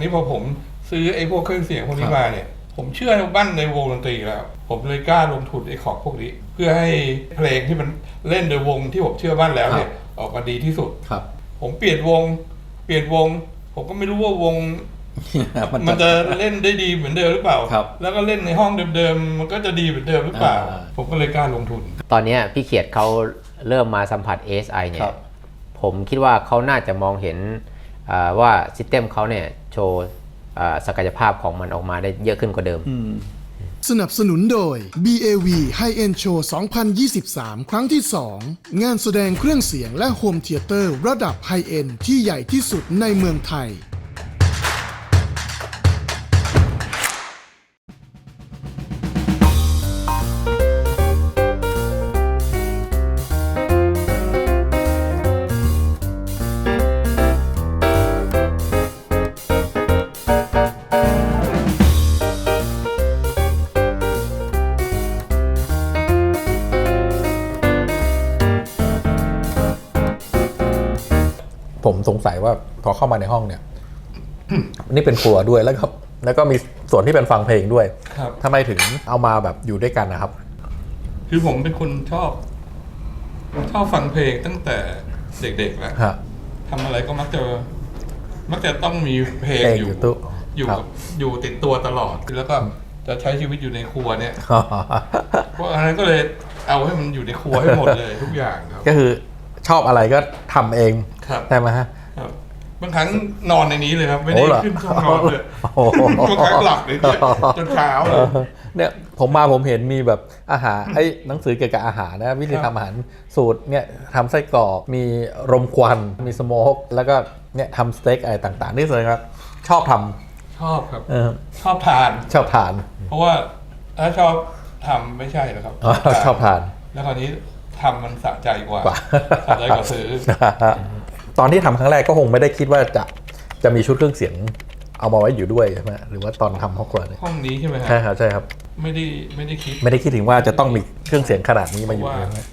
นี้พอผมซื้อไอ้พวกเครื่องเสียงพวกนี้มาเนี่ย ผมเชื่อบ้านในวงดนตรีแล้ว ผมเลยกล้าลงทุนไอ้ของพวกนี้ เพื่อให้เพลงที่มันเล่นโดยวงที่ผมเชื่อบ้านแล้วเนี่ยออกมาดีที่สุดครับ ผมเปลี่ยนวง เปลี่ยนวง ผมก็ไม่รู้ว่าวง มันมันจะจะเล่นได้ดีเหมือนเดิมหรือเปล่าครับแล้วก็เล่นในห้องเดิมๆมันก็จะดีเหมือนเดิมหรือเปล่าอ่าผมก็เลยกล้าลงทุน ตอนเนี้ยพี่เขียดเขาเริ่มมาสัมผัส ASI เนี่ครัยบผมคิดว่าเขาน่าจะมองเห็นอ่าว่าซิสเต็มเขาเนี่ย โชว์อ่าศักยภาพของมันออกมาได้เยอะขึ้นกว่าเดิม สนับสนุนโดย BAV High End Show 2023 ครั้งที่ 2 งานแสดงเครื่องเสียงและโฮมเธียเตอร์ระดับไฮเอ็นที่ใหญ่ที่สุดในเมืองไทย สงสัยว่าพอเข้ามาในห้องเนี่ย นี่เป็นครัวด้วยแล้วก็แล้วก็มีส่วนที่เป็นฟังเพลงด้วยครับทำไมถึงเอามาแบบอยู่ด้วยกันนะครับ คือผมเป็นคนชอบชอบฟังเพลงตั้งแต่เด็กๆแล้วฮะ ทำอะไรก็มักจะมักจะต้องมีเพลงเพลงออยู่ยู่ตู้อยู่ครับ กับอยู่ติดตัวตลอดแล้วก็จะใช้ชีวิตอยู่ในครัวเนี่ย เพราะอันนั้นก็เลยเอาให้มันอยู่ในครัวให้หมดเลยทุกอย่างครับ ก็คือชอบอะไรก็ทำเองครับ ใช่ไหมฮะ ครับบางครั้งนอนในนี้เลยครับไม่ได้โอ้เหรอขึ้นช่องนอนเลยโอ้โหบางครั้งหลับเลยเนี่ยจนเช้าเลยเนี่ยผมมาผมเห็นมีแบบอาหารไอ้หนังสือเกี่ยวกับอาหารนะวิธีครับทำอาหารสูตรเนี่ยทำไส้กรอกมีรมควันมีสโมกแล้วก็เนี่ยทำสเต็กอะไรต่างๆนี่เลยครับ ชอบทชอบครับำเออชอบทานชอบทาน เพราะว่าถ้าชอบทำไม่ใช่หรอกครับอ๋อชอบทาน แล้วคราวนี้ทำมันสะใจกว่ากว่าสะใจกว่าซื้อ ตอนที่ทำครั้งแรกก็คงไม่ได้คิดว่าจะจะมีชุดเครื่องเสียงเอามาไว้อยู่ด้วยใช่ไหมหรือว่าตอนทำห้องครัวเนี่ยห้องนี้ใช่ไหมคใช่รับครับใช่ครับ ไม่ได้ไม่ได้คิด ไม่ได้คิดถึงว่าจะต้องมีเครื่องเสียงขนาดนี้มาอยู่ว่าด้วยนะ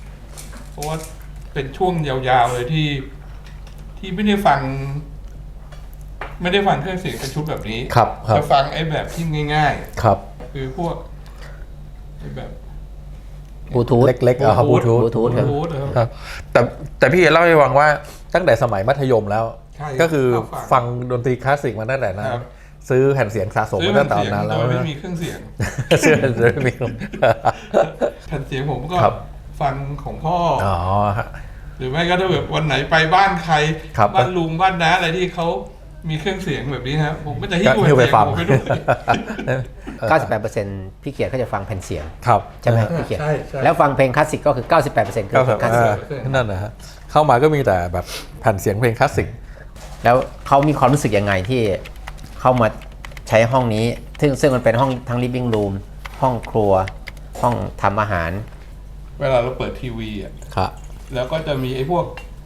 เพราะว่าเป็นช่วงยาวๆเลยที่ ที่ไม่ได้ฟัง ไม่ได้ฟังเครื่องเสียงเป็นชุดแบบนี้ ครับครับจะฟังไอ้แบบที่ง่ายครับๆคือพวกไอ้แบบ บลูทูธ เล็กๆเอาบลูทูธ Bluetooth ครับ Bluetooth ครับครับแต่แต่พี่เล่าให้ฟังว่าตั้งแต่สมัยมัธยมแล้ว ใช่ก็คือชอบฟัฟังงดนตรีคลาสสิกมาตั้งแต่นั้นครับ ซื้อแผ่นเสียงสะสมซื้อมาแผ่ตั้นงแต่เสียงนั้นโดแล้วยไม่มีเครื่องเสียง ซื้อแผ่นเสียงไม่มี แผ่นเสียงผมก็ครับ ฟังของพ่อออ๋อฮะ หรือไม่ก็ถ้าแบบวันไหนไปบ้านใครครับ บ้านลุงบ้านน้าอะไรที่เขามีเครื่องเสียงแบบนี้ครับผมก็จะหิ้ก็วหิ้วไปแผ่นฟัเสีงยงผมไปด้วย 98%พี่เขียดเขาจะฟังแผ่นเสียง ครับใช่ไหมพี่เขียดใช่ใช่ แล้วฟังเพลงคลาสสิกก็คือ 98%คือก็เพลงคลาสสิกนั่นนะฮะเข้ามาก็มีแต่แบบแผ่นเสียงเพลงคลาสสิก แล้วเขามีความรู้สึกยังไงที่เข้ามาใช้ห้องนี้ ซึ่งซึ่งมันเป็นห้องทั้ง living room ห้องครัว ห้องทำอาหาร เวลาเราเปิดทีวีอะ ครับ แล้วก็จะมีไอ้พวก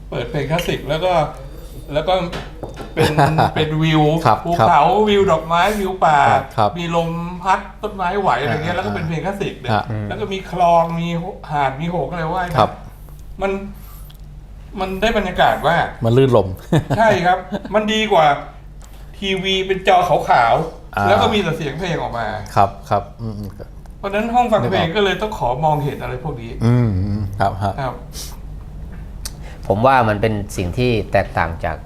เปิดเพลงคลาสสิก แล้วก็ แล้วก็เป็นเป็นวิวครับภูครับเขาวิวดอกไม้วิวป่า ครับครับมีลมพัดต้นไม้ไหวอะไรเงี้ยอ่าแล้วก็เป็นเพลงคลาสสิกเนี่ยฮะแล้วก็มีคลองมีหาดมีโหกอะไรว่ายครับ มัน มันได้บรรยากาศว่า มันลื่นลม ใช่ครับ มันดีกว่า ทีวีเป็นจอขาวอ่า ๆ แล้วก็มีแต่เสียงเพลงออกมา ครับครับอืมอืม เพราะฉะนั้นห้องฟังเพลงนึกออกก็เลยต้องขอมองเห็นอะไรพวกนี้อืมอืมครับฮะ ครับ ผมว่ามันเป็นสิ่งที่แตกต่างจาก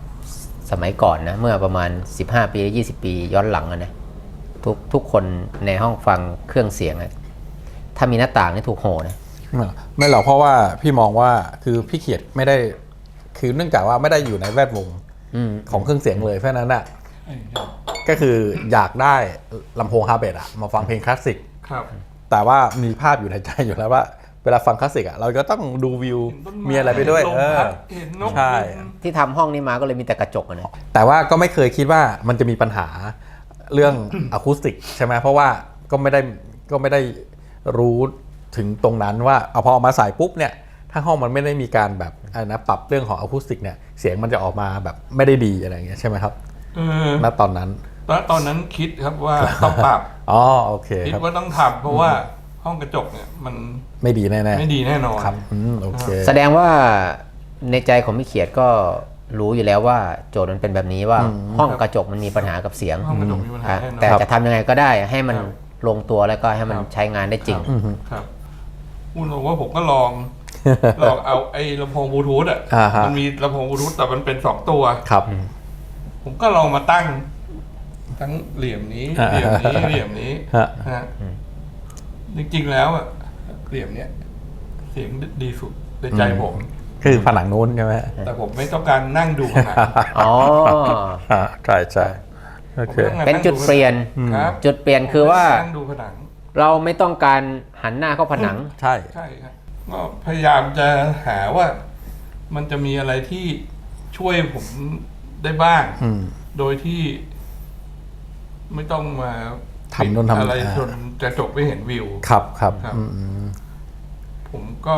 สมัยก่อนนะ เมื่อประมาณ 15 ปี 20 ปีย้อนหลังอะนะทุกทุกคนในห้องฟังเครื่องเสียงอะถ้ามีหน้าต่างนี่ถูกโหนะไม่หรอกเพราะว่าพี่มองว่าคือพี่เขียดไม่ได้คือเนื่องจากว่าไม่ได้อยู่ในแวดวงอืมของเครื่องเสียงเลยเพราะฉะนั้นอะก็คืออยากได้ลำโพงฮาร์เบดอะมาฟังเพลงคลาสสิกครับแต่ว่ามีภาพอยู่ในใจอยู่แล้วว่า เวลาฟังคลาสสิกอะเราก็ต้องดูวิวเห็นต้นไม้มีอะไรไปด้วยเห็นลมเออพัดเห็นนกใช่บินที่ทำห้องนี้มาก็เลยมีแต่กระจกอะนะแต่ว่าก็ไม่เคยคิดว่ามันจะมีปัญหาเรื่องอะคูสติกใช่ไหมเพราะว่าก็ไม่ได้ก็ไม่ได้รู้ถึงตรงนั้นว่าเอาพอเอามาใส่ปุ๊บเนี่ยถ้าห้องมันไม่ได้มีการแบบอะไรนะปรับเรื่องของอะคูสติกเนี่ยเสียงมันจะออกมาแบบไม่ได้ดีอะไรอย่างเงี้ยใช่ไหมครับเออณตอนนั้นตอนตอนนั้นคิดครับว่าต้องปรับ อ๋อโอเคคิดครับว่าต้องทำเพราะว่า ห้องกระจกเนี่ยมันไม่ดีแน่ๆไม่ดีแน่นอนครับอืมโอเคแสดงว่าในใจของพี่เขียดก็รู้อยู่แล้วว่าโจทย์มันเป็นแบบนี้ว่าอืมห้องกระจกมันมีปัญหากับเสียง ห้องกระจกมีปัญหาอะแน่นอนแต่จะทำยังไงก็ได้ให้มันครับลงตัวแล้วก็ให้มันครับใช้งานได้จริงอืมครับพูดตรงว่าผมก็ลองลองเอาไอ้ลำโพงบลูทูธอะอ่าฮะ มันมีลำโพงบลูทูธแต่มันเป็นสองตัว ครับ ผมก็ลองมาตั้ง ทั้งเหลี่ยมนี้ อ่าเหลี่ยมนี้เหลี่ยมนี้ฮะฮะ จริงๆแล้วอะเหลี่ยมเนี้ยเสียงดีสุดในใจผม คือผนังนู้นใช่ไหมแต่ผมไม่ต้องการนั่งดูผนังอ๋ออ่าใช่ใช่โอเคผมต้องการเป็นจุดเปลี่ยน ครับจุดเปลี่ยนคือว่านั่งดูผนัง เราไม่ต้องการหันหน้าเข้าผนัง ใช่ ใช่ครับก็พยายามจะหาว่ามันจะมีอะไรที่ช่วยผมได้บ้าง อืม โดยที่ไม่ต้องมา ทำนู่นทำนี่อะไรอ่าจนจะจบไม่เห็นวิว ครับครับครับอืมอืมผมก็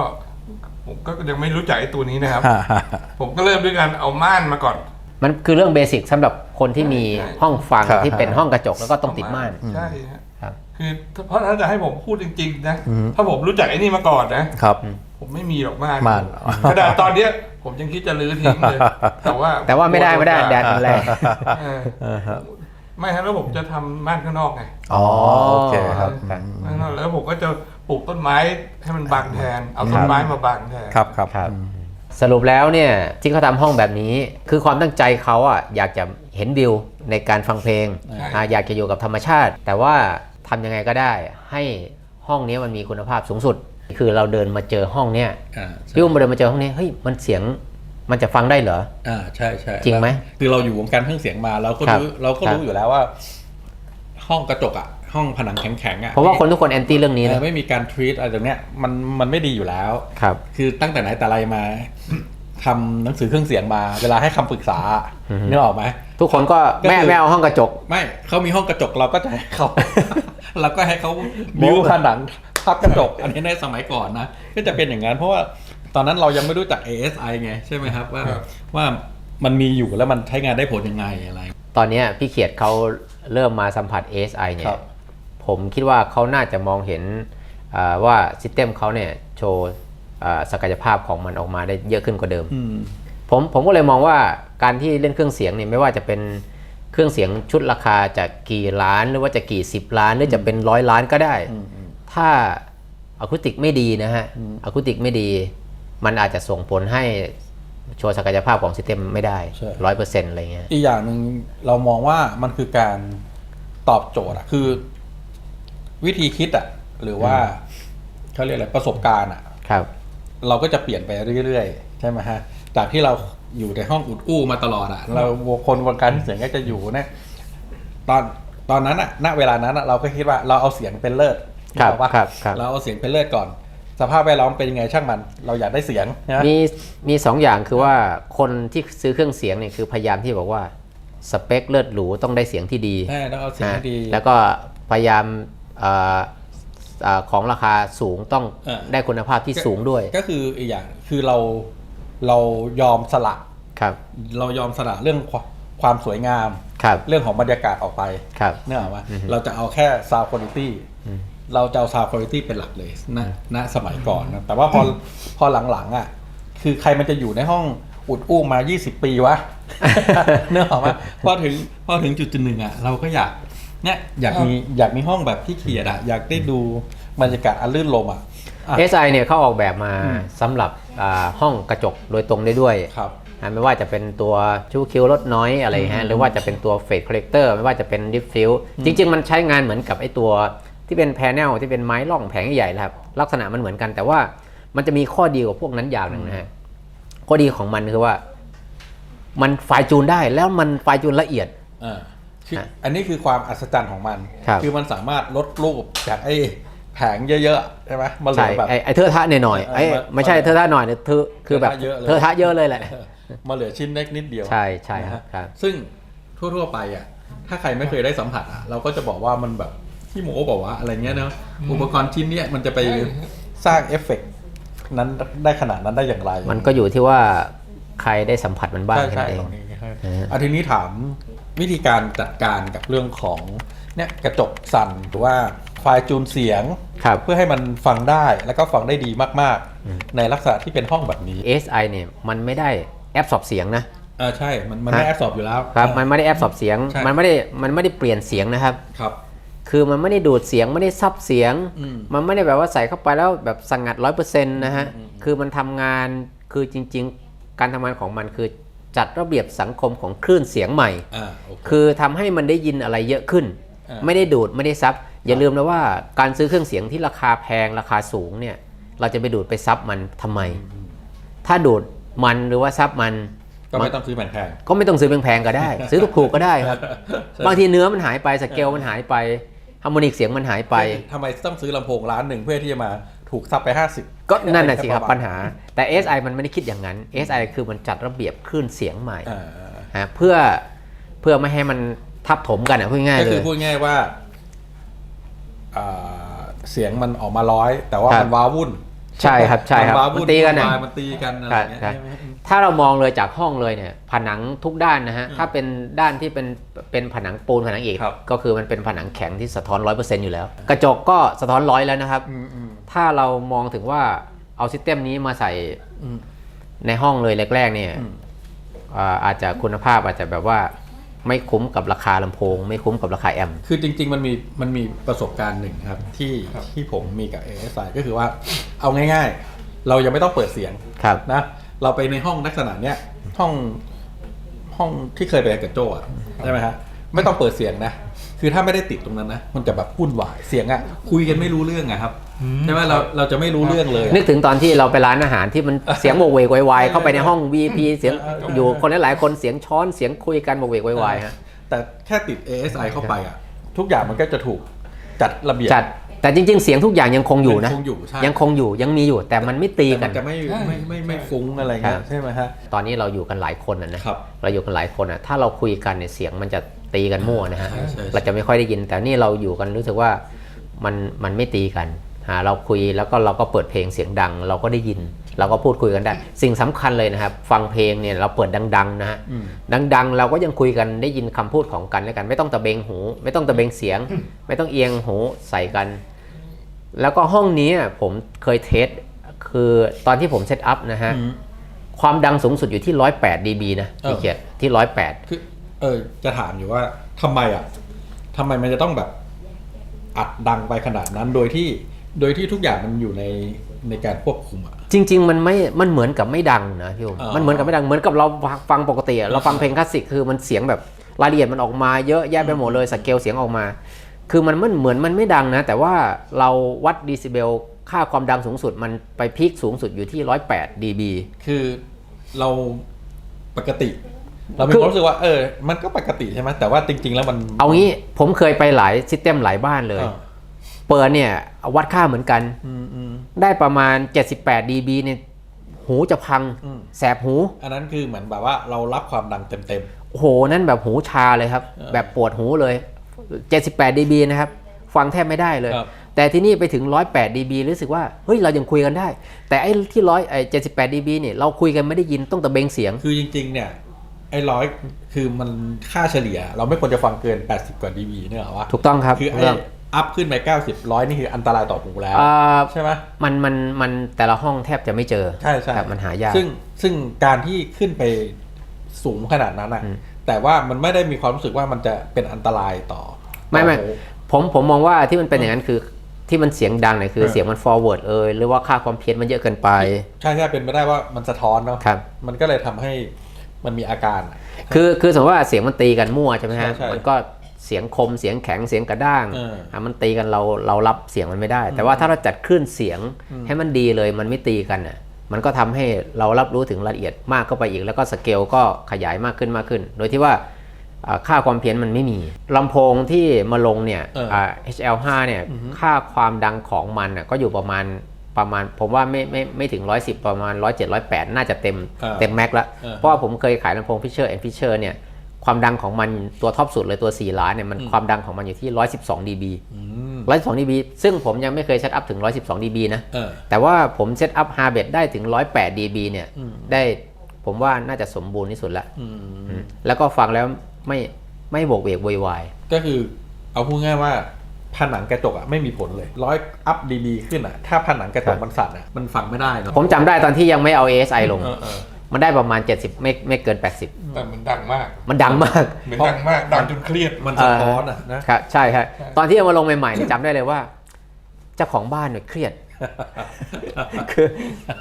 ผมก็ยังไม่รู้จักไอ้ตัวนี้นะครับฮ่าฮ่าฮ่าผมก็เริ่มด้วยการเอาม่านมาก่อน มันคือเรื่องเบสิกสำหรับคนที่มีใช่ห้องฟังครับที่เป็นห้องกระจกแล้วก็ต้องติดม่าน ใช่ฮะครับ คือถ้าเพราะถ้าจะให้ผมพูดจริง ๆ นะอืมถ้าผมรู้จักไอ้นี่มาก่อนนะครับ ผมไม่มีหรอกม่านม่านขนาดตอนเนี้ยผมยังคิดจะรื้อทิ้งเลย แต่ว่า แต่ว่าไม่ได้ไม่ได้แดดมันแรงเอออ่าฮะ ไม่ฮะแล้วผมจะทำม่านข้างนอกไงอ๋อโอเคครับครับม่านข้างนอกแล้วผมก็จะปลูกต้นไม้ให้มันบังแทน เอาต้นไม้มาบังแทน ครับครับครับ อืม สรุปแล้วเนี่ยที่เขาทำห้องแบบนี้ คือความตั้งใจเขาอะอยากจะเห็นวิวในการฟังเพลงใช่อะอยากจะอยู่กับธรรมชาติ แต่ว่าทำยังไงก็ได้ ให้ห้องนี้มันมีคุณภาพสูงสุด คือเราเดินมาเจอห้องเนี้ยอ่าใช่พี่อุ้มมาเดินมาเจอห้องนี้เฮ้ยมันเสียง มันจะฟังได้เหรออ่าใช่ใช่จริงไหมคือเราอยู่วงการเครื่องเสียงมาเราก็ครับรู้เราก็ครับรู้อยู่แล้วว่า ห้องกระจกอะห้องผนังแข็งๆอะเพราะว่าคนทุกคนแอนตี้เรื่องนี้เอนะอไม่มีการทรีตอะไรตรงเนี้ยมันมันไม่ดีอยู่แล้วครับ คือตั้งแต่ไหนแต่ไรมาทำหนังสือเครื่องเสียงมา เวลาให้คำปรึกษาอือฮึนึกออกไหมทุกคนก็ก็แม่คือแม่เอาห้องกระจก ไม่เขามีห้องกระจกเราก็จะให้เขาเราก็ให้เขาบิวผนังทับกระจก อันนี้ในสมัยก่อนนะก็จะเป็นอย่างนั้นเพราะว่า ตอนนั้นเรายังไม่รู้จัก ASI ไงใช่ไหมครับว่าครับว่ามันมีอยู่แล้วมันใช้งานได้ผลยังไงอะไร ตอนเนี้ยพี่เขียดเขาเริ่มมาสัมผัส ASI เนี่ครัยบผมคิดว่าเขาน่าจะมองเห็นอ่าว่าซิสเต็มเขาเนี่ยโชว์อ่าศักยภาพของมันออกมาได้เยอะขึ้นกว่าเดิมอืมผมผมก็เลยมองว่าการที่เล่นเครื่องเสียงเนี่ยไม่ว่าจะเป็นเครื่องเสียงชุดราคาจะกี่ล้านหรือว่าจะกี่สิบล้านหรือจะเป็นร้อยล้านก็ได้อืมอืมถ้าอะคูติกไม่ดีนะฮะอืมอะคูติกไม่ดี มันอาจจะส่งผลให้โชว์ศักยภาพของซิสเต็มไม่ได้ใช่ร้อยเปอร์เซ็นต์อะไรเงี้ยอีกอย่างหนึ่งเรามองว่ามันคือการตอบโจทย์อะคือ วิธีคิดอะหรือว่าเขาเรียกอะไรประสบการณ์อะครับ เราก็จะเปลี่ยนไปเรื่อยๆ ใช่ไหมฮะ จากที่เราอยู่ในห้องอุดอู้มาตลอดอะเราคนวงการเสียงก็จะอยู่เนี่ยตอนตอนนั้นอะณเวลานั้นอะเราก็คิดว่าเราเอาเสียงเป็นเลิศครับถูกปะครับครับเราเอาเสียงเป็นเลิศก่อน สภาพแวดล้อมเป็นยังไงช่างมัน เราอยากได้เสียงนะมีมีสองอย่างคือว่าคนที่ซื้อเครื่องเสียงเนี่ยคือพยายามที่บอกว่าสเปคเลิศหรูต้องได้เสียงที่ดีแน่ต้องเอาเสียงให้ดีนะแล้วก็พยายามเอ่อเอ่อของราคาสูงต้องเออได้คุณภาพที่สูงด้วย ก็คืออีกอย่างคือเราเรายอมสละครับ เรายอมสละเรื่องความความสวยงามครับเรื่องของบรรยากาศออกไปครับเนื่ออกว่าเราจะเอาแค่ sound quality เราจะเอา sound quality เป็นหลักเลยณณสมัยก่อนนะแต่ว่าพอพอหลังๆอะคือใครมันจะอยู่ในห้องอุดอู้มา 20 ปีวะเนื่ออกว่าพอถึงพอถึงจุดจุดหนึ่งอะเราก็อยากเนี่ยอยากมีอยากมีห้องแบบที่เขียดอะอยากได้ดูบรรยากาศอันลื่นลมอะอะ SI เนี่ยเขาออกแบบมาสำหรับอ่าห้องกระจกโดยตรงได้ด้วยครับนะไม่ว่าจะเป็นตัวชูคิวลดน้อยอะไรฮะหรือว่าจะเป็นตัวเฟดคอลเลกเตอร์ไม่ว่าจะเป็นดิฟฟิวจริง ๆ มันใช้งานเหมือนกับไอตัว ที่เป็นแพนเนลที่เป็นไม้ล่องแผงใหญ่ๆนะครับ ลักษณะมันเหมือนกันแต่ว่ามันจะมีข้อดีกว่าพวกนั้นอย่างหนึ่งนะฮะข้อดีของมันคือว่า มันไฟล์จูนได้แล้วมันไฟล์จูนละเอียดอ่าคือฮะอันนี้คือความอัศจรรย์ของมันครับอมันสามารถลดรูปจากไอ้แผงเยอะๆใช่ไหมมาเหลืใช่อแบบไอ้ไอ้เทอะทะหน่อยๆไอ้เออมันไม่ใช่เทอะทะหน่อยเนี่ยเทอะคือแบบเทอะทะเยอะเลยเทอะทะเยอะเลยแหละมาเหลือชิ้นเล็กนิดเดียวใช่ใช่ครับนะฮะครับซึ่งทั่วๆไปอะถ้าใครไม่เคยได้สัมผัสอะเราก็จะบอกว่ามันแบบ ที่โมบอกว่าอะไรเงี้ยเนาะอุปกรณ์ชิ้นเนี้ยมันจะไปสร้างเอฟเฟกต์นั้นได้ขนาดนั้นได้อย่างไร มันก็อยู่ที่ว่าใครได้สัมผัสมันบ้างใช่แค่ใช่นั้นเอตงรงนี้ใช่เอออาทีนี้ถามวิธีการจัดการกับเรื่องของเนี่ยกระจกสั่นหรือว่าไฟล์จูนเสียงครับเพื่อให้มันฟังได้แล้วก็ฟังได้ดีมากๆ ในลักษณะที่เป็นห้องแบบนี้ ASI เนี่ยมันไม่ได้แอปสอบเสียงนะอ่าใช่ มันมันไม่แอบสอบอยู่แล้ว ครับ มันไม่ได้แอบสอบเสียงใช่มันไม่ได้ มันไม่ได้เปลี่ยนเสียงนะครับ ครับ คือมันไม่ได้ดูดเสียงไม่ได้ซับเสียงอืมมันไม่ได้แบบว่าใส่เข้าไปแล้วแบบสังัดร้อยเปอร์เซ็นต์นะฮะ คือมันทำงานคือจริง ๆ การทำงานของมันคือจัดระเบียบสังคมของคลื่นเสียงใหม่อ่าโอเคคือทำให้มันได้ยินอะไรเยอะขึ้นอ่าไม่ได้ดูดไม่ได้ซับ อย่าลืมนะว่าการซื้อเครื่องเสียงที่ราคาแพงราคาสูงเนี่ยเราจะไปดูดไปซับมันทำไม ถ้าดูดมันหรือว่าซับมันก็ไม่ต้องซื้อแพงก็ไม่ต้องซื้อแพงๆก็ได้ ซื้อถูกๆก็ได้ครับใช่บางทีเนื้อมันหายไปสเกลมันหายไป ฮาร์โมนิกเสียงมันหายๆไปทำไมต้องซื้อลำโพงร้านหนึ่งเพื่อที่จะมาถูกซับไป 50 ก็นั่นน่ะสิครับแประมณปัญหา แต่ SI มันไม่ได้คิดอย่างนั้น SI คือมันจัดระเบียบคลื่นเสียงใหม่อ่าฮะเพื่อเพื่อไม่ให้มันทับถมกันอะพูดง่ายๆก็เลคือยพูดง่ายว่าอ่าเสียงมันออกมาร้อย แต่ว่าครับมันว้าวุ่น ใช่ครับใช่ครับมันว้าวุ่มันตีกันวุ่นะวายมันตีกันอะไรอย่างเงี้ยใช่ใช่ไหม ถ้าเรามองเลยจากห้องเลยเนี่ยผนังทุกด้านนะฮะ ถ้าเป็นด้านที่เป็นเป็นผนังปูนผนังอิฐครับก็คือมันเป็นผนังแข็งที่สะท้อนร้อยเปอร์เซ็นต์อยู่แล้ว กระจกก็สะท้อนร้อยแล้วนะครับอืมอืมถ้าเรามองถึงว่าเอาซิสเต็มนี้มาใส่อืมในห้องเลยแรก ๆ เนี่ยอืมอ่าอาจจะคุณภาพอาจจะแบบว่าไม่คุ้มกับราคาลำโพง ไม่คุ้มกับราคาแอมป์คือจริง ๆ มันมีมันมีประสบการณ์หนึ่งครับที่ที่ผมมีกับ ASI ก็คือว่าเอาง่าย ๆ เรายังไม่ต้องเปิดเสียงครับนะ เราไปในห้องลักษณะเนี้ยห้องห้องที่เคยไปกับโจอะใช่ไหมฮะไม่ต้องเปิดเสียงนะ คือถ้าไม่ได้ติดตรงนั้นนะ มันจะแบบวุ่นวายเสียงอะคุยกันไม่รู้เรื่องอะครับใช่ไหมเราเราจะไม่รู้เรื่องเลยอะ นึกถึงตอนที่เราไปร้านอาหารที่มันเสียงโวกเวกวายๆเข้าไปในห้อง VIP เสียงอยู่คนหลายๆคนเสียงช้อนเสียงคุยกันโวกเวกวายๆฮะ แต่แค่ติด ASI เข้าไปอะ ทุกอย่างมันก็จะถูกจัดระเบียบจัด แต่จริง ๆ เสียงทุกอย่างยังคงอยู่นะยังคงอยู่ใช่ยังคงอยู่ยังมีอยู่แต่มันไม่ตีแต่กัมันน จะไม่ไม่ไม่ไม่ฟุ้งอะไรเงี้ครัยบ ใช่ไหมฮะ ตอนนี้เราอยู่กันหลายคนนะนะครับ เราอยู่กันหลายคนอะถ้าเราคุยกันเนี่ยเสียงมันจะตีกันมั่วนะฮะใช่ใช่ใช่ เราจะไม่ค่อยได้ยิน แต่นี่เราอยู่กันรู้สึกว่ามันมันไม่ตีกันหาเราคุยแล้วก็เราก็เปิดเพลงเสียงดัง เราก็ได้ยิน เราก็พูดคุยกันได้ สิ่งสำคัญเลยนะครับ ฟังเพลงเนี่ยเราเปิดดัง ๆ นะฮะอืมดัง ๆ เราก็ยังคุยกันได้ยินคำพูดของกันและกัน ไม่ต้องตะเบงหู ไม่ต้องตะเบงเสียง ไม่ต้องเอียงหูใส่กัน แล้วก็ห้องนี้ผมเคยเทสคือตอนที่ผมเซตอัพนะฮะอืมความดังสูงสุดอยู่ที่ 108 dB นะเออพี่เกียรติที่ 108 คือเออจะถามอยู่ว่าทำไมอะทำไมมันจะต้องแบบอัดดังไปขนาดนั้นโดยที่โดยที่ทุกอย่างมันอยู่ในในการควบคุมอะ จริง ๆ มันไม่ มันเหมือนกับไม่ดังนะพี่โอมอ๋อมันเหมือนกับไม่ดัง เหมือนกับเราฟังปกติอะเราฟังเพลงคลาสสิกคือมันเสียงแบบรายละเอียดมันออกมาเยอะแยะไปหมดเลยสเกลเสียงออกมา คือมันมันเหมือนมันไม่ดังนะ แต่ว่าเราวัดดีซิเบลค่าความดังสูงสุดมันไปพีคสูงสุดอยู่ที่ 108 dB คือเราปกติ เรามีคือความรู้สึกว่าเออ มันก็ปกติใช่ไหมแต่ว่าจริง ๆ แล้วมัน เอางี้ผมเคยไปหลายซิสเต็มหลายบ้านเลยอ่า เปิดเนี่ยวัดค่าเหมือนกันอืมอืมได้ประมาณ 78 dB เนี่ยหูจะพังอืมแสบหู อันนั้นคือเหมือนแบบว่าเรารับความดังเต็มโอ้โหนั่นแบบหูชาเลยครับเออแบบปวดหูเลย 78 dB นะครับ ฟังแทบไม่ได้เลยครับแต่ที่นี่ไปถึง 108 dB รู้สึกว่าเฮ้ยเรายังคุยกันได้ แต่ไอ้ที่ร้อยไอ้78 dB เนี่ยเราคุยกันไม่ได้ยินต้องตะเบงเสียงๆคือจริง ๆ เนี่ยไอ้ร้อยคือมันค่าเฉลี่ย เราไม่ควรจะฟังเกิน 80 กว่า dB เนี่ยหรอวะถูกต้องครับคือถูไอ้กต้ องอัพขึ้นไป 90ร้อยนี่คืออันตรายต่อหูแล้วอ่า ใช่ไหมมันมันมันแต่ละห้องแทบจะไม่เจอใช่ใช่ครับมันหายาก ซึ่งซึ่งการที่ขึ้นไปสูงขนาดนั้นอะ อืม แต่ว่ามันไม่ได้มีความรู้สึกว่ามันจะเป็นอันตรายต่อไม่ไม่ต่อหู ผมผมมองว่าที่มันเป็นอย่างนั้นคือที่มันเสียงดังเนี่ยคือเออ เสียงมัน forward เอยหรือว่าค่าความเพี้ยนมันเยอะเกินไปใช่ใช่เป็นไปได้ว่ามันสะท้อนเนาะครับ มันก็เลยทำให้มันมีอาการอะ คือคือสมมติว่าเสียงมันตีกันมั่วใช่ไหมฮะใช่ใช่มันก็ เสียงคมเสียงแข็งเสียงกระด้างเอออะมันตีกันเราเรารับเสียงมันไม่ได้ แต่ว่าถ้าเราจัดคลื่นเสียงให้มันดีเลยมันไม่ตีกันอะมันก็ทำให้เรารับรู้ถึงรายละเอียดมากเข้าไปอีก แล้วก็สเกลก็ขยายมากขึ้นมากขึ้น โดยที่ว่าอ่าค่าความเพี้ยนมันไม่มีลำโพงที่มาลงเนี่ยเอออ่า HL5 เนี่ยค่าความดังของมันน่ะก็อยู่ประมาณประมาณ ผมว่าไม่ไม่ไม่ถึง 110 ประมาณ 107 108 น่าจะเต็มเออเต็มแม็กแล้วเออเพราะว่าผมเคยขายลำโพง Fisher and Fisher เนี่ย ความดังของมันตัวท็อปสุดเลยตัว 4 ล้านเนี่ยมันความดังของมันอยู่ที่ 112 dB อืม112 dB ซึ่งผมยังไม่เคยเซตอัพถึง 112 dB นะเออแต่ว่าผมเซตอัพ h a r b e t ได้ถึง 108 dB เนี่ยได้ผมว่าน่าจะสมบูรณ์ที่สุดละอืมอืมแล้วก็ฟังแล้วไม่ไม่โบกเวกโวยวายก็คือเอาพูดง่ายว่าผนังกระจกอะไม่มีผลเลยร้อยอัพดีๆขึ้นอะถ้าผนังกระจกมันสั่นอะมันฟังไม่ได้เนาะผมจำได้ตอนที่ยังไม่เอา ASI ลงเออเออ มันได้ประมาณ 70 ไม่ไม่เกิน 80 แต่มันดังมาก มันดังมาก เหมือนดังมาก ดังจนเครียด มันสะท้อนอะนะครับใช่ครับใช่ตอนที่เอามาลงใหม่ๆเนี่ยจำได้เลยว่า เจ้าของบ้านเนี่ยเครียด คือ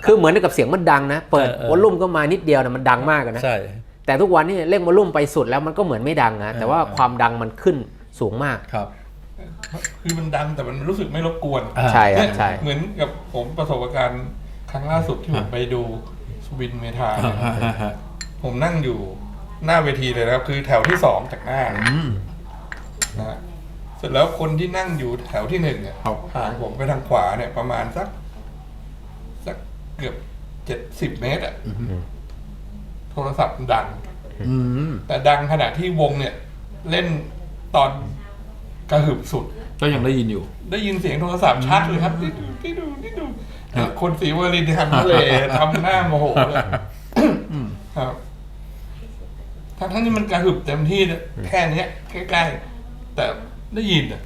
คือเหมือนกับเสียงมันดังนะ เปิดเออเออวอลลุ่มก็มานิดเดียวนะมันดังมากอะนะใช่แต่ทุกวันนี้เร่งวอลลุ่มไปสุดแล้วมันก็เหมือนไม่ดังนะแต่ว่าเออความดังมันขึ้นสูงมากครับคือมันดังแต่มันรู้สึกไม่รบกวนอ่าใช่ครับใช่เหมือนกับผมประสบการณ์ครั้งล่าสุดที่ผมไปดู สวินเมทาเนี่ยผมนั่งอยู่หน้าเวทีเลยนะครับ คือแถวที่สองจากหน้านะอืม นะฮะเสร็จแล้วคนที่นั่งอยู่แถวที่หนึ่งเนี่ยครับ ห่างผมไปทางขวาเนี่ยประมาณสักสักเกือบเจ็ดสิบเมตรอะโทรศัพท์ดัง อืมแต่ดังขณะที่วงเนี่ย เล่นตอนกระหึ่มสุด ก็ยังได้ยินอยู่ ได้ยินเสียงโทรศัพท์ชัดเลยครับที่ดูที่ดูที่ดู คนสีวรินทร์ทำทะเลทำหน้าโมโหเลยครับทั้งทั้งที่มันกระหึบเต็มที่เนี่ยแค่เนี้ยใกล้ๆแต่ได้ยินอะ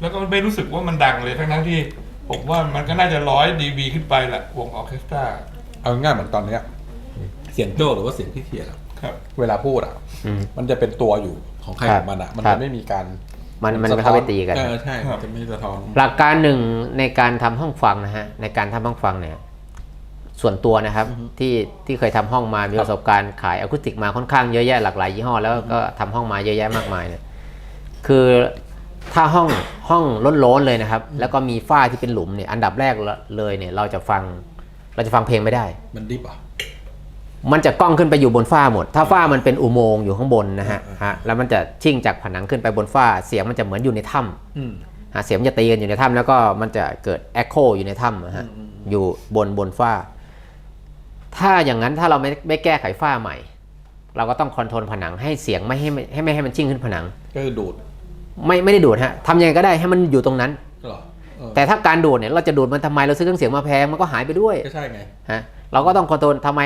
แล้วก็ไม่รู้สึกว่ามันดังเลยทั้งทั้งๆที่ ผมว่ามันก็น่าจะร้อยดีบีขึ้นไปแหละวงออร์เคสตราเอาง่ายๆเหมือนตอนเนี้ย เสียงโจ้หรือว่าเสียงที่เขียนอะครับเวลาพูดอะอืมมันจะเป็นตัวอยู่ของใครครัขบองมันอะ มันครัจะบไม่มีการ มันมันสะไม่ท้อเข้าไปตีกัน เออใช่มันจะไม่สะท้อน หลักการหนึ่งในการทำห้องฟังนะฮะในการทำห้องฟังเนี่ย ส่วนตัวนะครับที่ที่เคยทำห้องมามีประสบการณ์ขายอะคูสติกมาค่อนข้างเยอะแยะหลากหลายยี่ห้อแล้วก็ทำห้องมาเยอะแยะมากมายเนี่ยคือถ้าห้องห้องล้นๆเลยนะครับ แล้วก็มีฝ้าที่เป็นหลุมเนี่ยอันดับแรกเลยเนี่ย เราจะฟัง เราจะฟังเพลงไม่ได้ มันดิบอะ มันจะกล้องขึ้นไปอยู่บนฝ้าหมด ถ้าฝ้ามันเป็นอุโมงค์อยู่ข้างบนนะฮะฮะแล้วมันจะชิ่งจากผนังขึ้นไปบนฝ้า เสียงมันจะเหมือนอยู่ในถ้ำอืมหาเสียงมันจะตีกันอยู่ในถ้ำแล้วก็มันจะเกิดแอคโคอยู่ในถ้ำอะฮะอยู่บนบนฝ้า ถ้าอย่างนั้นถ้าเราไม่ไม่แก้ไขฝ้าใหม่ เราก็ต้องคอนโทรลผนังให้เสียงไม่ให้ไม่ให้ไม่ให้มันชิ่งขึ้นผนัง ก็คือดูด ไม่ไม่ได้ดูดฮะทำยังไงก็ได้ให้มันอยู่ตรงนั้นเหรอเออแต่ถ้าการดูดเนี่ยเราจะดูดมันทำไมเราซื้อเครื่องเสียงมาแพงมันก็หายไปด้วยก็ใช่ไงฮะเราก็ต้องคอนโทรลทำไม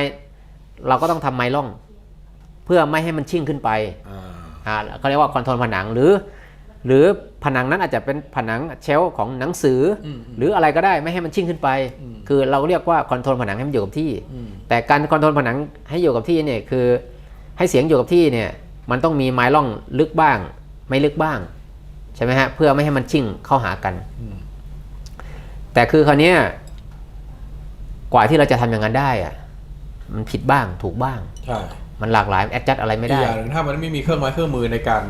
เราก็ต้องทำไมล่อง เพื่อไม่ให้มันชิ่งขึ้นไปอ่าอ่าเขาเรียกว่าคอนโทรลผนังหรือ หรือผนังนั้นอาจจะเป็นผนังเชลฟ์ของหนังสืออมหรืออะไรก็ได้ไม่ให้มันชิ่งขึ้นไปอืมคือเราเรียกว่าคอนโทรลผนังให้มันอยู่กับที่อืมแต่การคอนโทรลผนังให้อยู่กับที่เนี่ยคือให้เสียงอยู่กับที่เนี่ยมันต้องมีไม้ล่องลึกบ้าง ไม่ลึกบ้างใช่ไหมฮะเพื่อไม่ให้มันชิ่งเข้าหากันอืมแต่คือคราวเนี้ยกว่าที่เราจะทำอย่างนั้นได้อะ มันผิดบ้างถูกบ้าง ใช่มันหลากหลายแอดจัดอะไรไม่อีได้กอย่างหนึ่งถ้ามันไม่มีเครื่องไม้เครื่องมือในการ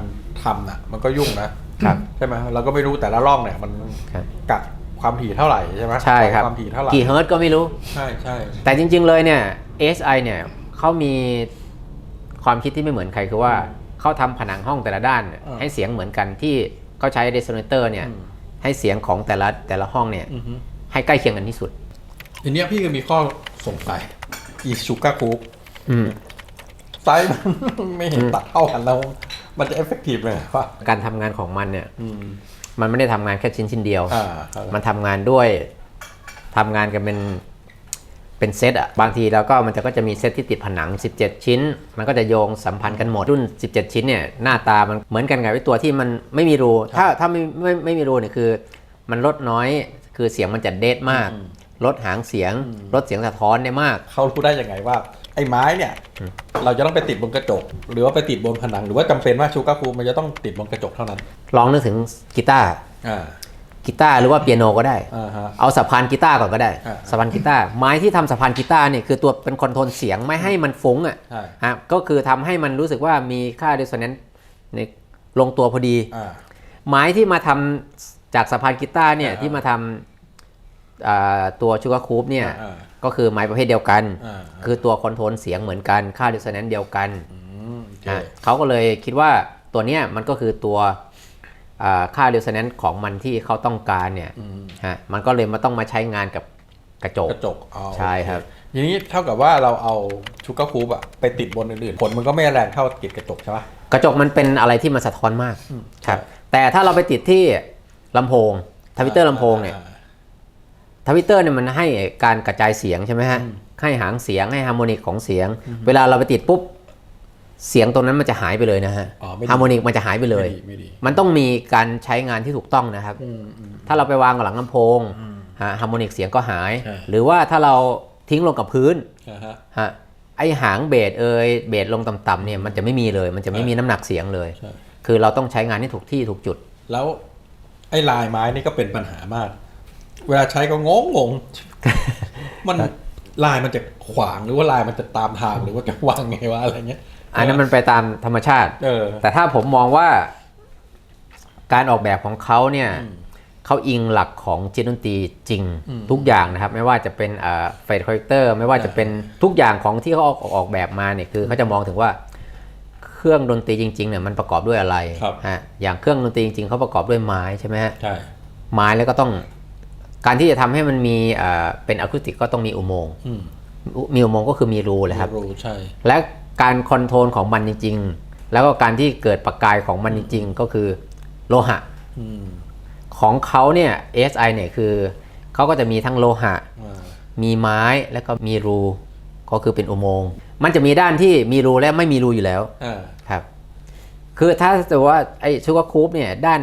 ทำน่ะ มันก็ยุ่งนะครับใช่ไหมเราก็ไม่รู้แต่ละร่องเนี่ย มันครับกัดความถี่เท่าไหร่ใช่ไหมใช่ครับความถี่เท่าไหร่กี่เฮิร์ตซ์ก็ไม่รู้ใช่ใช่แต่จริง ๆ เลยเนี่ย ASI เนี่ยเขามีความคิดที่ไม่เหมือนใครคือว่าเขาทำผนังห้องแต่ละด้านเนี่ยให้เสียงเหมือนกันที่เขาใช้ resonator เนี่ย ให้เสียงของแต่ละแต่ละห้องเนี่ยอือฮึให้ใกล้เคียงกันที่สุดทีเนี้ยพี่ก็มีข้อสงสัย อีชูการ์คูปอืม ไซส์มัน ไม่เห็นตัดเท่ากันแล้ว มันจะเอฟเฟกตีฟเลยป่ะการทำงานของมันเนี่ย อืมมันไม่ได้ทำงานแค่ชิ้นชิ้นเดียว อ่าครับมันทำงานด้วยทำงานกันเป็นเป็นเซตอะบางทีเราก็มันจะก็จะมีเซตที่ติดผนัง 17 ชิ้น มันก็จะโยงสัมพันธ์กันหมดรุ่น 17 ชิ้นเนี่ยหน้าตามันเหมือนกันกับไอ้ตัวที่มันไม่มีรูถ้าถ้าไม่ไม่ไม่มีรูเนี่ยคือ มันลดน้อยคือเสียงมันจะเดทมาก ลดหางเสียงลดเสียงสะท้อนได้มาก เขารู้ได้ยังไงว่า ไอ้ไม้เนี่ย เราจะต้องไปติดบนกระจก หรือว่าไปติดบนผนัง หรือว่าจำเป็นว่าชูการ์คูปมันจะต้องติดบนกระจกเท่านั้น ลองนึกถึงกีตาร์อ่ากีตาร์หรือว่าเปียโนก็ได้อ่าฮะเอาสะพานกีตาร์ก่อนก็ได้อ่าสะพานกีตาร์ไม้ที่ทำสะพานกีตาร์เนี่ยคือตัวเป็นคอนโทรลเสียงไม่ให้มันฟุ้งอะใช่ฮะก็คือทำให้มันรู้สึกว่ามีค่า dissonance ในลงตัวพอดีอ่าไม้ที่มาทำจากสะพานกีตาร์เนี่ยอ่าที่มาทำอ่า ตัวชูการ์คูปเนี่ยอ่าก็คือไม้ประเภทเดียวกันอ่าคือตัวคอนโทรลเสียงเหมือนกันค่า dissonance เดียวกันอืมโอเคอะเขาก็เลยคิดว่าตัวเนี้ยมันก็คือตัวอ่าค่า dissonance ของมันที่เขาต้องการเนี่ยอืมฮะมันก็เลยมาต้องมาใช้งานกับกระจกกระจกเอาใช่ครับทีนี้เท่ากับว่าเราเอาชูการ์คูปอะไปติดบนอื่นๆผลมันก็ไม่แรงเท่าติดกระจกใช่ปะกระจกมันเป็นอะไรที่มันสะท้อนมากครับแต่ถ้าเราไปติดที่ลำโพงทวิตเตอร์ลำโพงเนี่ยอ่า ทวิตเตอร์เนี่ยมันให้การกระจายเสียงใช่ไหมฮะ ให้หางเสียงให้ฮาร์โมนิกของเสียง เวลาเราไปติดปุ๊บ เสียงตรงนั้นมันจะหายไปเลยนะฮะอ๋อไม่ดีฮาร์โมนิกมันจะหายไปเลยไม่ดีไม่ดีมันต้องมีการใช้งานที่ถูกต้องนะครับอืมอืมถ้าเราไปวางกับหลังลำโพงฮะฮาร์โมนิกเสียงก็หายใช่หรือว่าถ้าเราทิ้งลงกับพื้นอ่าฮะฮะไอหางเบสเอยเบสลงต่ำๆเนี่ยมันจะไม่มีเลย มันจะไม่มีน้ำหนักเสียงเลยใช่คือเราต้องใช้งานให้ถูกที่ถูกจุด แล้วไอ้ลายไม้นี่ก็เป็นปัญหามาก เวลาใช้ก็งงงงมันลายมันจะขวางหรือว่าลายมันจะตามทางหรือว่าจะวางไงวะอะไรเงี้ย อันนั้นมันไปตามธรรมชาติเออแต่ถ้าผมมองว่า การออกแบบของเขาเนี่ยเขาอิงหลักของจิตดนตรีจริงทุกอย่างนะครับ ไม่ว่าจะเป็นเฟดคอร์เตอร์ไม่ว่าจะเป็นทุกอย่างของที่เขาออกออกแบบมาเนี่ยคือเขาจะมองถึงว่าเครื่องดนตรีจริงๆเนี่ยมันประกอบด้วยอะไรครับฮะอย่างเครื่องดนตรีจริงๆเขาประกอบด้วยไม้ใช่ไหมฮะใช่ไม้แล้วก็ต้อง การที่จะทำให้มันมีเอ่อเป็นอะคูสติกก็ต้องมีอุโมงค์อืมอุมีอุโมงค์ก็คือมีรูเลยครับรู้ใช่และการคอนโทรลของมันจริง ๆ แล้วก็การที่เกิดประกายของมันจริง ๆ ก็คือโลหะอืมของเขาเนี่ย SI เนี่ยคือเขาก็จะมีทั้งโลหะอ่ามีไม้แล้วก็มีรู ก็คือเป็นอุโมงค์มันจะมีด้านที่มีรูและไม่มีรูอยู่แล้วอ่าครับ คือถ้าจะว่าไอ้ชูการ์คูปเนี่ยด้าน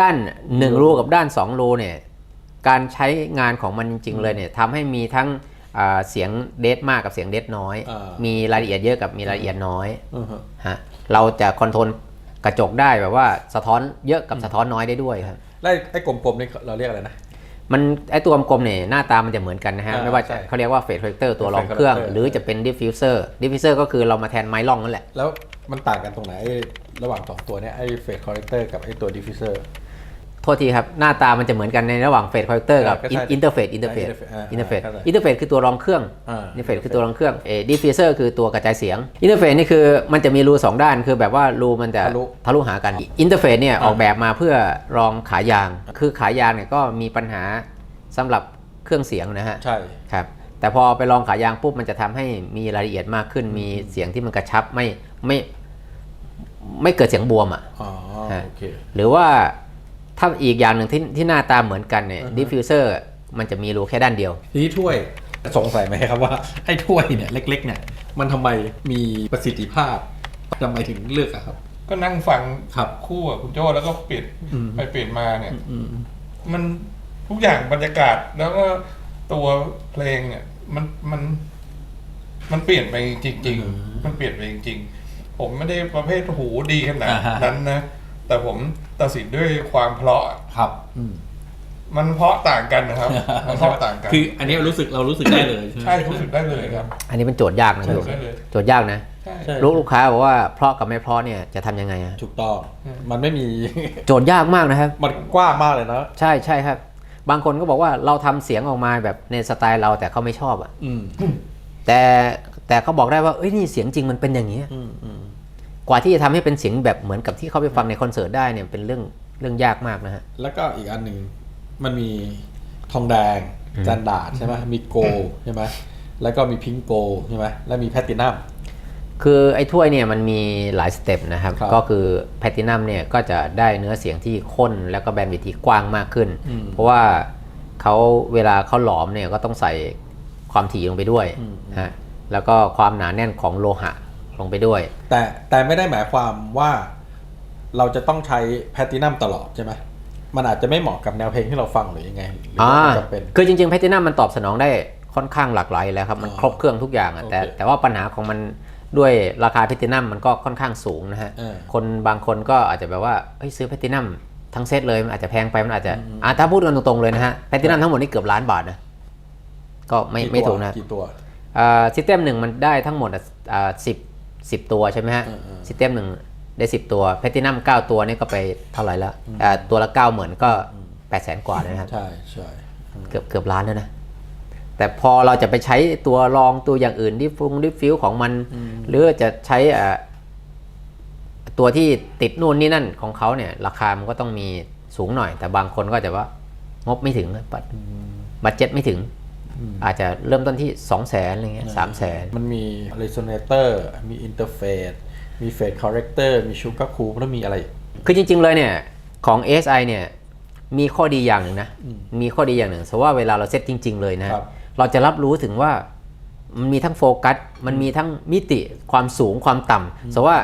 ด้านหนึ่งรูกับด้านสองรูเนี่ย การใช้งานของมันจริง ๆ เลยเนี่ยทำให้มีทั้งอ่าเสียงเดสมากกับเสียงเดสน้อย อ่ามีรายละเอียดเยอะกับมีรายละเอียดน้อยอือฮะฮะเราจะคอนโทรลกระจกได้แบบว่าสะท้อนเยอะกับสะท้อนน้อยได้ด้วยครับ แล้วไอ้ไอ้กลมๆนี่เราเรียกอะไรนะ มันไอตัวกลมๆเนี่ยหน้าตามันจะเหมือนกันนะฮะ อ่าไม่ว่าจะใช่เขาเรียกว่าเฟสโปรเจคเตอร์ตัวรอง Phase เครื่อง corrector หรือจะเป็นดิฟฟิวเซอร์ดิฟฟิวเซอร์ก็คือเรามาแทนไม้ล่องนั่นแหละ แล้วมันต่างกันตรงไหนไอ้ระหว่างสองตัวเนี้ยไอ้เฟสคอร์เรคเตอร์กับไอ้ตัวดิฟฟิวเซอร์ โทษทีครับ หน้าตามันจะเหมือนกันในระหว่างเฟสโปรเจคเตอร์กับก็ใช่อินเตอร์เฟสอินเตอร์เฟสอ่าอินเตอร์เฟสเข้าใจอินเตอร์เฟสคือตัวรองเครื่องอ่าอินเตอร์เฟสคือตัวรองเครื่องเอดิฟฟิวเซอร์คือตัวกระจายเสียงอินเตอร์เฟสนี่คือมันจะมีรูสองด้านคือแบบว่ารูมันจะทะลุทะลุหากันอินเตอร์เฟสเนี่ยออกแบบมาเพื่อรองขายาง คือขายางเนี่ยก็มีปัญหาสำหรับเครื่องเสียงนะฮะใช่ครับแต่พอไปลองขายางปุ๊บมันจะทำให้มีรายละเอียดมากขึ้น มีเสียงที่มันกระชับไม่ไม่ไม่เกิดเสียงบวมอะอ๋อฮะโอเคหรือว่า ถ้าอีกอย่างหนึ่งที่ที่หน้าตาเหมือนกันเนี่ยอือฮะดิฟฟิวเซอร์มันจะมีรูแค่ด้านเดียวทีนี้ถ้วยสงสัยไหมครับว่าไอ้ถ้วยเนี่ยเล็ก ๆ เนี่ย มันทำไมมีประสิทธิภาพทำไมถึงเลือกอะครับ ก็นั่งฟังครับคู่กับคุณโจ้แล้วก็เปลี่ยนอืมไปเปลี่ยนมาเนี่ยอืมมันทุกอย่างบรรยากาศแล้วก็ตัวเพลงเนี่ยมันมัน มันเปลี่ยนไปจริง ๆ มันเปลี่ยนไปจริง ๆ ผมไม่ได้ประเภทหูดีขนาดอ่าฮะนั้นนะ แต่ผมตัดสินด้วยความเพราะครับอืมมันเพราะต่างกันนะครับ มันเพราะต่างกัน คืออันนี้รู้สึกเรารู้สึกได้เลยใช่ไหม ใช่รู้สึกได้เลยครับ อันนี้เป็นโจทย์ยากนะใช่พี่ได้เลย โจทย์ยากนะใช่ ใช่ ลูกลูกค้าบอกว่าเพราะกับไม่เพราะเนี่ยจะทำยังไงอะถูกต้องมันไม่มี โจทย์ยากมากนะครับ มันกว้างมากเลยนะใช่ใช่ครับ บางคนก็บอกว่าเราทำเสียงออกมาแบบในสไตล์เราแต่เขาไม่ชอบอะอืมแต่แต่เขาบอกได้ว่าเอ้ยนี่เสียงจริงมันเป็นอย่างนี้อืมอืม กว่าที่จะทำให้เป็นเสียงแบบเหมือนกับที่เขาไปฟังในคอนเสิร์ตได้เนี่ยเป็นเรื่องเรื่องยากมากนะฮะ แล้วก็อีกอันหนึ่งมันมีทองแดงจานดาดใช่ไหมมีโกลใช่ไหมแล้วก็มีพิงโกลใช่ไหมแล้วมีแพตตินัมคือไอ้ถ้วยเนี่ยมันมีหลายสเต็ปนะครับครับก็คือแพ t ตินัมเนี่ยก็จะได้เนื้อเสียงที่ข้นแล้วก็แบนด์วิดที่กว้างมากขึ้นอืมเพราะว่าเขาเวลาเขาหลอมเนี่ยก็ต้องใส่ความถี่ลงไปด้วยอืมฮะแล้วก็ความหนาแน่นของโลหะ ลงไปด้วย แต่แต่ไม่ได้หมายความว่าเราจะต้องใช้แพตตินัมตลอดใช่ไหมมันอาจจะไม่เหมาะกับแนวเพลงที่เราฟังหรือยังไงหรืออ่าว่ามันจำเป็นคือจริงๆแพ t ตินัมมันตอบสนองได้ค่อนข้างหลากหลายอยู่แล้วครับ มันอ๋อครบเครื่องทุกอย่างอะแต่โอเคแต่ว่าปัญหาของมันด้วยราคาแพ t ตินัมมันก็ค่อนข้างสูงนะฮะเออคนบางคนก็อาจจะแบบว่าเฮ้ยซื้อแพ t ตินัมทั้งเซตเลยมันอาจจะแพงไปมันอาจจะอ่าถ้าพูดกันตรงๆเลยนะฮะแพ t ตินัมทั้งหมดนี่เกือบล้านบาทนะก็ไม่กี่ไม่ตัวถูกนะกี่ตัวอ่าซิสเต็มหนึ่งมันได้ทั้งหมดอ่าสิบ สิบตัวใช่ไหมฮะเออเออซิสเต็มหนึ่งได้สิบตัวแพ t ตินัมเก้าตัวนี่ก็ไปเท่าไหร่แล้วอ่าตัวละเก้าหมื่นก็แปดแสนกว่าเลยนะครับใช่ใช่เกือบเกือบล้านแล้วนะ แต่พอเราจะไปใช้ตัวรองตัวอย่างอื่นดิฟุงดิฟิวของมัน หรือจะใช้อ่าตัวที่ติดนู่นนี่นั่นของเขาเนี่ย ราคามันก็ต้องมีสูงหน่อย แต่บางคนก็จะว่างบไม่ถึงบัตบัตเจ็ตไม่ถึง อาจจะเริ่มต้นที่สองแสนอะไรเงี้ยสามแสนมันมี resonator มี interface มี phase corrector มี sugar cool แล้วมีอะไรอีกคือจริง ๆ เลยเนี่ย ของ ASI เนี่ยมีข้อดีอย่างหนึ่งนะ มีข้อดีอย่างหนึ่งสว่าเวลาเราเซตจริง ๆ เลยนะครับเราจะรับรู้ถึงว่ามันมีทั้งโฟกัส มันมีทั้งมิติความสูงความต่ำสว่า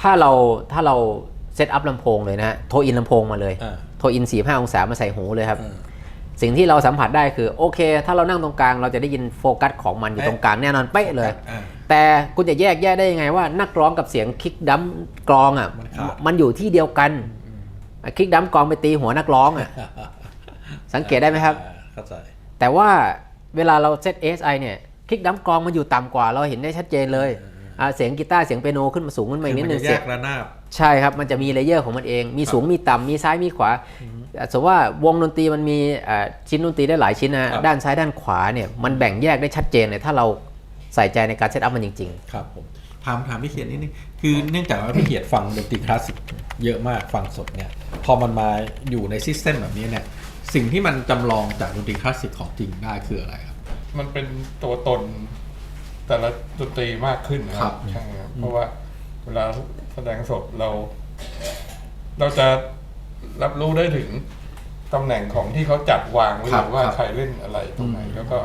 ถ้าเราถ้าเราเซตอัพลำโพงเลยนะฮะโทรอินลำโพงมาเลยอ่าโทรอิน 45 องศามาใส่หูเลยครับอ่า สิ่งที่เราสัมผัสได้คือโอเค ถ้าเรานั่งตรงกลางเราจะได้ยินโฟกัสของมันอยู่ตรงกลางแน่นอนเป๊ะเลยอ่าแต่คุณจะแยกแยะได้ยังไงว่านักร้องกับเสียงคิกดัมกลองอะมันขาดมันอยู่ที่เดียวกันคิกดัมกลองไปตีหัวนักร้องอะสังเกตได้ไหมครับอ่าเข้าใจแต่ว่าเวลาเราเซต ASI เนี่ยคลิกดัมกลองมันอยู่ต่ำกว่าเราเห็นได้ชัดเจนเลยอ่า เสียงกีตาร์เสียงเปียโนขึ้นมาสูงขึ้นมาอีกนิดนึงคือมัจะเสีแยยงกระนาบใช่ครับมันจะมีเลเยอร์ของมันเอง มีสูงมีต่ำมีซ้ายมีขวาอะสมมติว่าวงดนตรีมันมีอ่าชิ้นดนตรีได้หลายชิ้นนะด้านซ้ายด้านขวาเนี่ยมันแบ่งแยกได้ชัดเจนเลยถ้าเราใส่ใจในการเซตอัพมันจริงครับผมถามถามพี่เขียนนิดนึงคือเนื่องจากว่าพี่เขียนฟังดนตรีคลาสสิกเยอะมากฟังสดเนี่ยพอมันมาอยู่ในซิสเต็มแบบนี้เนี่ยสิ่งที่มันจำลองจากดนตรีคลาสสิกของจริงได้คืออะไรครับ มันเป็นตัวตน แต่ละดนตรีมากขึ้นนะคครัรับบ ใช่ครับเพราะว่าเวลาแสดงสดเรา เราจะรับรู้ได้ถึงตำแหน่งของที่เขาจัดวางไว้ครับว่าครับ ใครเล่นอะไรตรงไหนอืมแล้วก็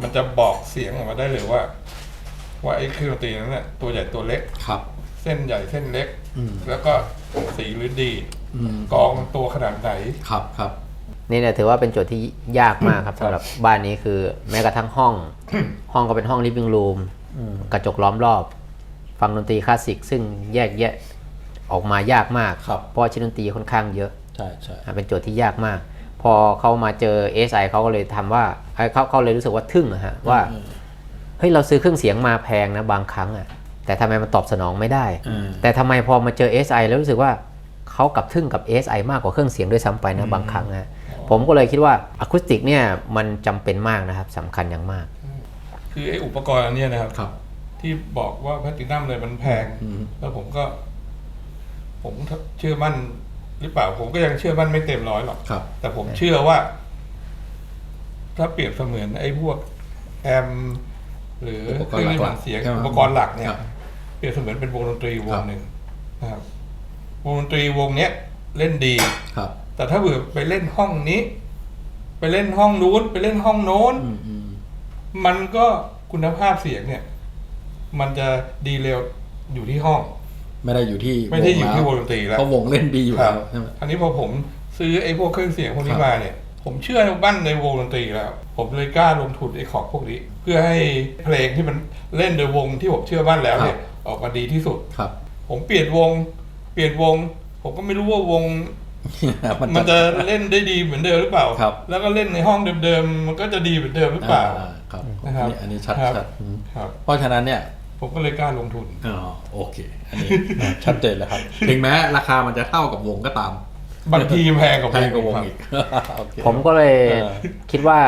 มันจะบอกเสียงออกมาได้เลยว่า ว่าไอ้เครื่องดนตรีนั้นเนี่ยตัวใหญ่ตัวเล็ก ครับ เส้นใหญ่เส้นเล็ก อืม แล้วก็สีหรือดีอืมกองมันตัวขนาดไหน ครับครับๆ นี่เนี่ยถือว่าเป็นโจทย์ที่ยากมากครับสำหรับบ้านนี้คือแม้กระทั่งห้อง ห้องก็เป็นห้อง living room อืมกระจกล้อมรอบ ฟังดนตรีคลาสสิก ซึ่งแยกแยะออกมายากมากครับเพราะว่าชิ้นดนตรีค่อนข้างเยอะใช่ใช่อะเป็นโจทย์ที่ยากมาก พอเขามาเจอ SI เขาก็เลยทำว่าเอ้ยเขาเขาเลยรู้สึกว่าทึ่งนะฮะว่าเฮ้ยเราซื้อเครื่องเสียงมาแพงนะบางครั้งอะแต่ทำไมมันตอบสนองไม่ได้อืมแต่ทำไมพอมาเจอ SI แล้วรู้สึกว่าเขากลับทึ่งกับ SI มากกว่าเครื่องเสียงด้วยซ้ำไปนะบางครั้งนะ ผมก็เลยคิดว่าอะคูสติกเนี่ยมันจำเป็นมากนะครับสำคัญอย่างมาก คือไอ้อุปกรณ์อันเนี้ยนะครับครับที่บอกว่าแพลตตินัมเลยมันแพงอืมแล้วผมก็ ผมเชื่อมั่นหรือเปล่า ผมก็ยังเชื่อมั่นไม่เต็มร้อยหรอกครับแต่ผมเชื่อว่า ถ้าเปรียบเสมือนไอ้พวกแอมหรืออุปเคกรณ์รื่องหลัยกๆนต์เสียงใช่ไหมอุปกรณ์หลักเนี่ยครับเปรียบเสมือนเป็นวงดนตรีวครังบหนึ่งนะครับวงดนตรีวงเนี้ยเล่นดีครับ แต่ถ้าเผื่อไปเล่นห้องนี้ ไปเล่นห้องนู้น ไปเล่นห้องโน้นอืมอืมมันก็คุณภาพเสียงเนี่ย มันจะดีเร็วอยู่ที่ห้อง ไม่ได้อยู่ที่ไม่ได้อยู่ที่วแล้งดนตรีแล้วเพราะวงเล่นดีอยู่ครัแล้บวใช่ไหมอันนี้พอผมซื้อไอ้พวกเครื่องเสียงพวกนี้ครับมาเนี่ย ผมเชื่อบ้านในวงดนตรีแล้ว ผมเลยกล้าลงทุนไอ้ของพวกนี้ เพื่อให้เพลงที่มันเล่นโดยวงที่ผมเชื่อบ้านแล้วเนี่ย ออกมาดีที่สุดครับ ผมเปลี่ยนวง เปลี่ยนวง ผมก็ไม่รู้ว่าวง มันมันจะจะเล่นได้ดีเหมือนเดิมหรือเปล่าครับแล้วก็เล่นในห้องเดิมๆ มันก็จะดีเหมือนเดิมหรือเปล่าอ่ครับนะครับอันนี้อันนี้ชัดครับชัดอืมครับเพราะฉะนั้นเนี่ย ผมก็เลยกล้าลงทุนอ๋อโอเค อันนี้ชัดเจนแล้วครับ ถึงแม้ราคามันจะเท่ากับวงก็ตาม บางทีแพงกว่าแพงกว่าวงครับอีกโอเคผมก็เลยเออคิดว่า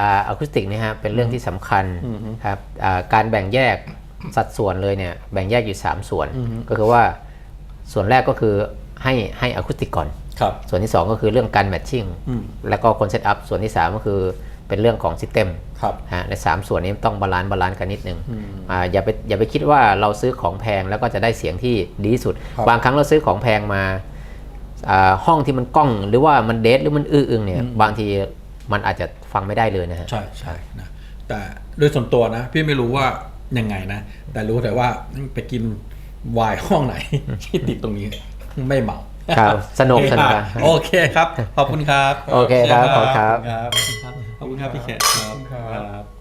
อ่าอะคูสติกเนี่ยฮะเป็นเรื่องที่สำคัญอืมครับอ่าการแบ่งแยกสัดส่วนเลยเนี่ยแบ่งแยกอยู่ 3 ส่วนอืมก็คือว่าส่วนแรกก็คือ ให้ให้อะคูสติกก่อนครับส่วนที่ 2 ก็คือเรื่องการแมทชิ่งอืมแล้วก็คนเซตอัพส่วนที่ 3 ก็คือเป็นเรื่องของซิสเต็มครับฮะใน3ส่วนนี้ต้องบาลานซ์บาลานซ์กันนิดนึงอืมอ่าอย่าไปอย่าไปคิดว่าเราซื้อของแพงแล้วก็จะได้เสียงที่ดีที่สุดครับบางครั้งเราซื้อของแพงมาอ่าห้องที่มันกล้องหรือว่ามันเดทหรือมันอื้ออึงเนี่ยบางทีมันอาจจะฟังไม่ได้เลยนะฮะใช่ใช่นะแต่โดยส่วนตัวนะ พี่ไม่รู้ว่ายังไงนะ แต่รู้แต่ว่าไปกินไวน์ห้องไหนที่ติดตรงนี้ ไม่เมาครับสนุกสนุกโอเคครับ ขอบคุณครับ โอเคครับ ขอบคุณครับ ขอบคุณครับขอบคุณครับพี่แขกครับขอบคุณครับครับ